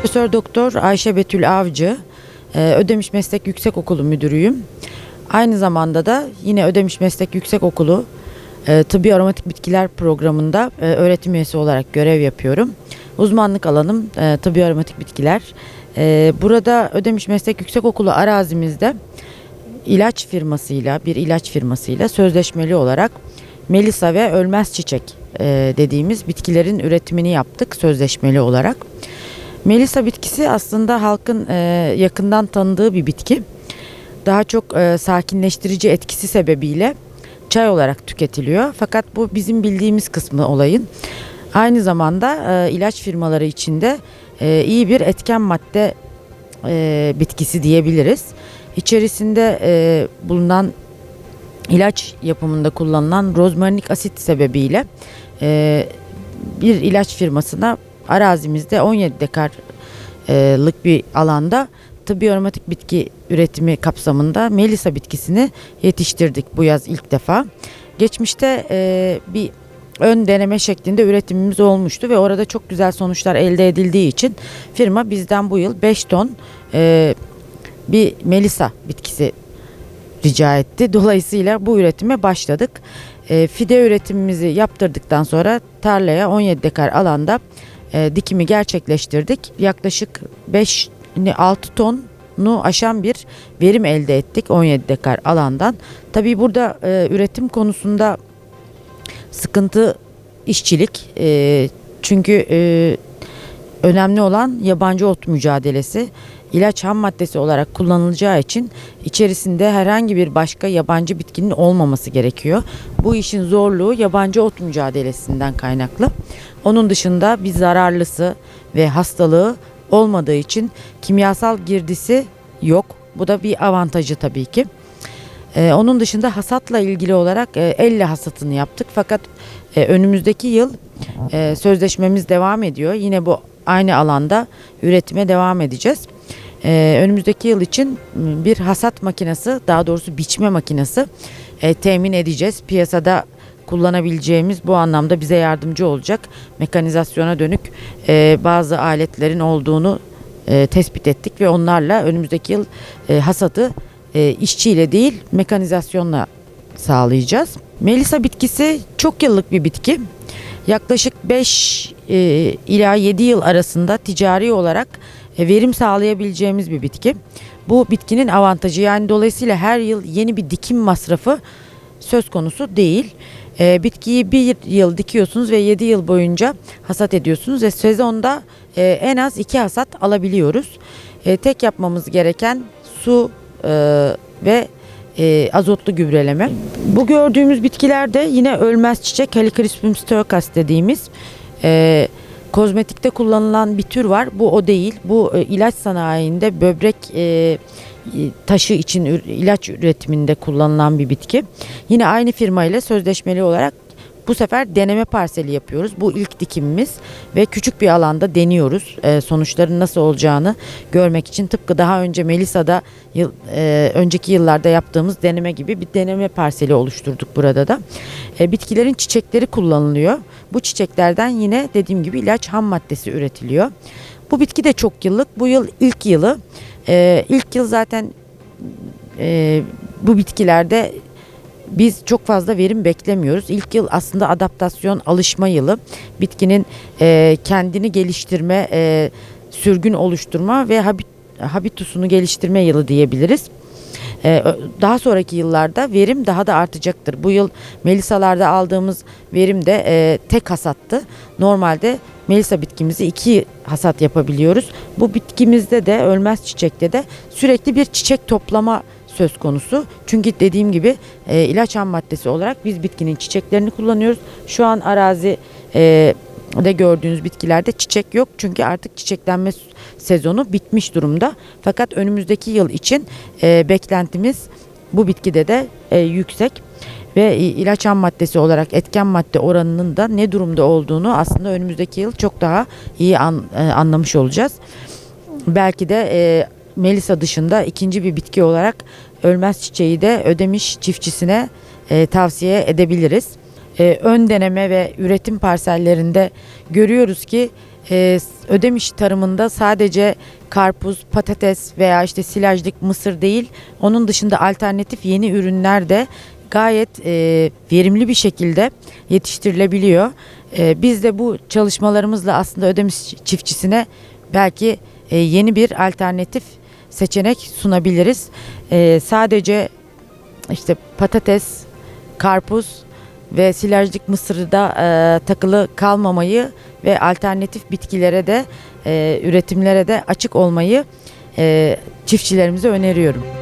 Profesör Doktor Ayşe Betül Avcı, e, Ödemiş Meslek Yüksekokulu müdürüyüm. Aynı zamanda da yine Ödemiş Meslek Yüksekokulu e, Tıbbi Aromatik Bitkiler programında e, öğretim üyesi olarak görev yapıyorum. Uzmanlık alanım tıbbi aromatik bitkiler. Burada Ödemiş Meslek Yüksekokulu arazimizde ilaç firmasıyla, bir ilaç firmasıyla sözleşmeli olarak Melisa ve Ölmez Çiçek dediğimiz bitkilerin üretimini yaptık sözleşmeli olarak. Melisa bitkisi aslında halkın e, yakından tanıdığı bir bitki. Daha çok e, sakinleştirici etkisi sebebiyle çay olarak tüketiliyor. Fakat bu bizim bildiğimiz kısmı olayın. Aynı zamanda e, ilaç firmaları içinde e, iyi bir etken madde e, bitkisi diyebiliriz. İçerisinde e, bulunan ilaç yapımında kullanılan rozmarinik asit sebebiyle e, bir ilaç firmasına arazimizde 17 dekarlık bir alanda tıbbi aromatik bitki üretimi kapsamında Melisa bitkisini yetiştirdik bu yaz ilk defa. Geçmişte e, bir ön deneme şeklinde üretimimiz olmuştu ve orada çok güzel sonuçlar elde edildiği için firma bizden bu yıl 5 ton e, bir Melisa bitkisi rica etti. Dolayısıyla bu üretime başladık. E, fide üretimimizi yaptırdıktan sonra tarlaya 17 dekar alanda e, dikimi gerçekleştirdik. Yaklaşık 5 6 tonu aşan bir verim elde ettik 17 dekar alandan. Tabii burada e, üretim konusunda sıkıntı işçilik. E, çünkü e, önemli olan yabancı ot mücadelesi. İlaç ham maddesi olarak kullanılacağı için içerisinde herhangi bir başka yabancı bitkinin olmaması gerekiyor. Bu işin zorluğu yabancı ot mücadelesinden kaynaklı. Onun dışında bir zararlısı ve hastalığı olmadığı için kimyasal girdisi yok. Bu da bir avantajı tabii ki. Ee, onun dışında hasatla ilgili olarak e, elle hasatını yaptık. Fakat e, önümüzdeki yıl e, sözleşmemiz devam ediyor. Yine bu aynı alanda üretime devam edeceğiz. Ee, önümüzdeki yıl için m, bir hasat makinesi, daha doğrusu biçme makinesi e, temin edeceğiz. Piyasada kullanabileceğimiz bu anlamda bize yardımcı olacak mekanizasyona dönük e, bazı aletlerin olduğunu e, tespit ettik ve onlarla önümüzdeki yıl e, hasatı e, işçiyle değil mekanizasyonla sağlayacağız. Melisa bitkisi çok yıllık bir bitki. Yaklaşık 5 e, ila 7 yıl arasında ticari olarak e, verim sağlayabileceğimiz bir bitki. Bu bitkinin avantajı yani dolayısıyla her yıl yeni bir dikim masrafı söz konusu değil. E, bitkiyi bir yıl dikiyorsunuz ve 7 yıl boyunca hasat ediyorsunuz ve sezonda e, en az 2 hasat alabiliyoruz. E, tek yapmamız gereken su e, ve e, azotlu gübreleme. Bu gördüğümüz bitkiler de yine ölmez çiçek Helichrysum stoicas dediğimiz e, kozmetikte kullanılan bir tür var. Bu o değil. Bu e, ilaç sanayinde böbrek e, taşı için ilaç üretiminde kullanılan bir bitki. Yine aynı firma ile sözleşmeli olarak bu sefer deneme parseli yapıyoruz. Bu ilk dikimimiz ve küçük bir alanda deniyoruz. Ee, sonuçların nasıl olacağını görmek için tıpkı daha önce Melisa'da yıl, e, önceki yıllarda yaptığımız deneme gibi bir deneme parseli oluşturduk burada da. E, bitkilerin çiçekleri kullanılıyor. Bu çiçeklerden yine dediğim gibi ilaç ham maddesi üretiliyor. Bu bitki de çok yıllık. Bu yıl ilk yılı. E, ilk yıl zaten e, bu bitkilerde biz çok fazla verim beklemiyoruz. İlk yıl aslında adaptasyon, alışma yılı. Bitkinin e, kendini geliştirme, e, sürgün oluşturma ve habit, habitusunu geliştirme yılı diyebiliriz. E, ö- daha sonraki yıllarda verim daha da artacaktır. Bu yıl Melisa'larda aldığımız verim de e, tek hasattı. Normalde Melisa bitkimizi iki hasat yapabiliyoruz. Bu bitkimizde de ölmez çiçekte de sürekli bir çiçek toplama söz konusu. Çünkü dediğim gibi e, ilaç ham maddesi olarak biz bitkinin çiçeklerini kullanıyoruz. Şu an arazi e, de gördüğünüz bitkilerde çiçek yok. Çünkü artık çiçeklenme sezonu bitmiş durumda. Fakat önümüzdeki yıl için e, beklentimiz bu bitkide de e, yüksek ve ilaç ham maddesi olarak etken madde oranının da ne durumda olduğunu aslında önümüzdeki yıl çok daha iyi an- e, anlamış olacağız. Belki de e, Melisa dışında ikinci bir bitki olarak ölmez çiçeği de ödemiş çiftçisine e, tavsiye edebiliriz. E, ön deneme ve üretim parsellerinde görüyoruz ki e, Ödemiş tarımında sadece karpuz, patates veya işte silajlık mısır değil, onun dışında alternatif yeni ürünler de gayet e, verimli bir şekilde yetiştirilebiliyor. E, biz de bu çalışmalarımızla aslında Ödemiş çiftçisine belki e, yeni bir alternatif seçenek sunabiliriz. E, sadece işte patates, karpuz ve silajlık mısırda e, takılı kalmamayı ve alternatif bitkilere de e, üretimlere de açık olmayı e, çiftçilerimize öneriyorum.